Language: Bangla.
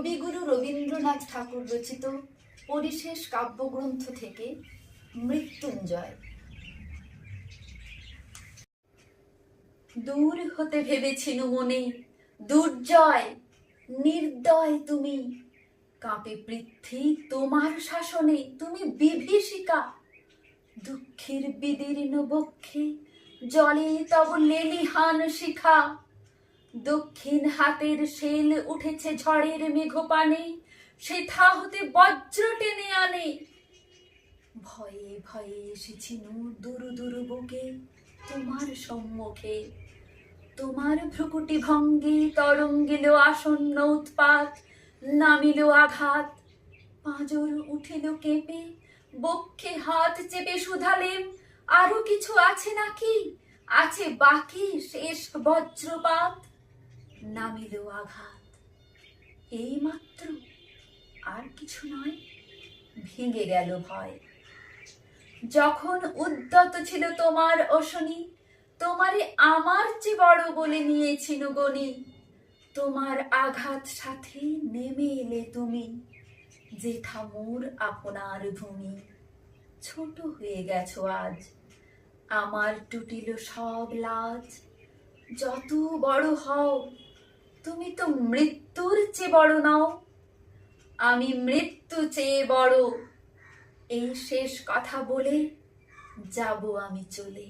কবিগুরু রবীন্দ্রনাথ ঠাকুর রচিত পরিশেষ কাব্যগ্রন্থ থেকে মৃত্যুঞ্জয়। দূর হতে ভেবেছিনু মনে, দুর্জয়, নির্দয় তুমি। কাঁপে পৃথ্বী তোমার শাসনে, তুমি বিভীষিকা। দুঃখের বিদীর্ণ বক্ষে জলে তব লেলিহান শিখা। দক্ষিণ হাতের শেল উঠেছে ঝড়ের মেঘপানে সেথা হতে বজ্র টেনে আনে। ভয়ে ভয়ে এসেছি নু দুরু দুরু বুকে, তোমার সম্মুখে। তোমার ভ্রুকুটি ভঙ্গে তরঙ্গিল আসন্ন উৎপাত, নামিল আঘাত। পাঁজর উঠিল কেঁপে, বক্ষে হাত চেপে শুধালেন আরও কিছু আছে নাকি? আছে বাকি শেষ বজ্রপাত। নামিল আঘাত। এই মাত্র আর কিছু নয়, ভেঙে গেল ভয়। যখন উদ্যত ছিল তোমার অশনি, তোমারে আমার চেয়ে বড় বলে নিয়েছিল গনি। তোমার আঘাত সাথে নেমে এলে তুমি, যেথা মোর আপনার ভূমি। ছোট হয়ে গেছো আজ, আমার টুটিল সব লাজ। যত বড় হও তুমি তো মৃত্যুর চেয়ে বড় নাও। আমি মৃত্যু চেয়ে বড়। এই শেষ কথা বলে যাব আমি চলে।